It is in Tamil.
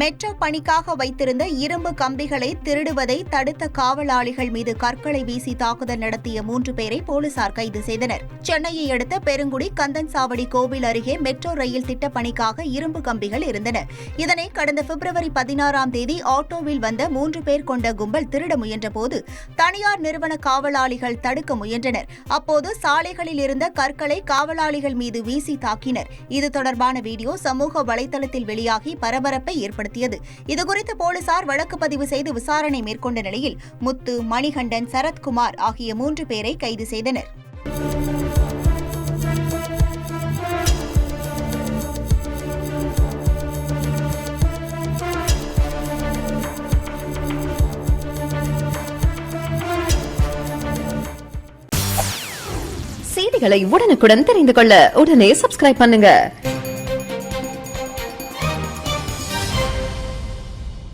மெட்ரோ பணிக்காக வைத்திருந்த இரும்பு கம்பிகளை திருடுவதை தடுத்த காவலாளிகள் மீது கற்களை வீசி தாக்குதல் நடத்திய மூன்று பேரை போலீசார் கைது செய்தனர். சென்னையை அடுத்த பெருங்குடி கந்தன்சாவடி கோவில் அருகே மெட்ரோ ரயில் திட்டப்பணிக்காக இரும்பு கம்பிகள் இருந்தன. இதனை கடந்த பிப்ரவரி பதினாறாம் தேதி ஆட்டோவில் வந்த மூன்று பேர் கொண்ட கும்பல் திருட முயன்றபோது தனியார் நிறுவன காவலாளிகள் தடுக்க முயன்றனர். அப்போது சாலைகளில் இருந்த கற்களை காவலாளிகள் மீது வீசி தாக்கினர். இது தொடர்பான வீடியோ சமூக வலைதளத்தில் வெளியாகி பரபரப்பை ஏற்படுத்தியது இதுகுறித்து போலீசார் வழக்கு பதிவு செய்து விசாரணை மேற்கொண்ட நிலையில் முத்து மணிகண்டன் சரத்குமார் ஆகிய மூன்று பேரை கைது செய்தனர். செய்திகளை உடனுக்குடன் தெரிந்து கொள்ள உடனே சப்ஸ்கிரைப் பண்ணுங்க.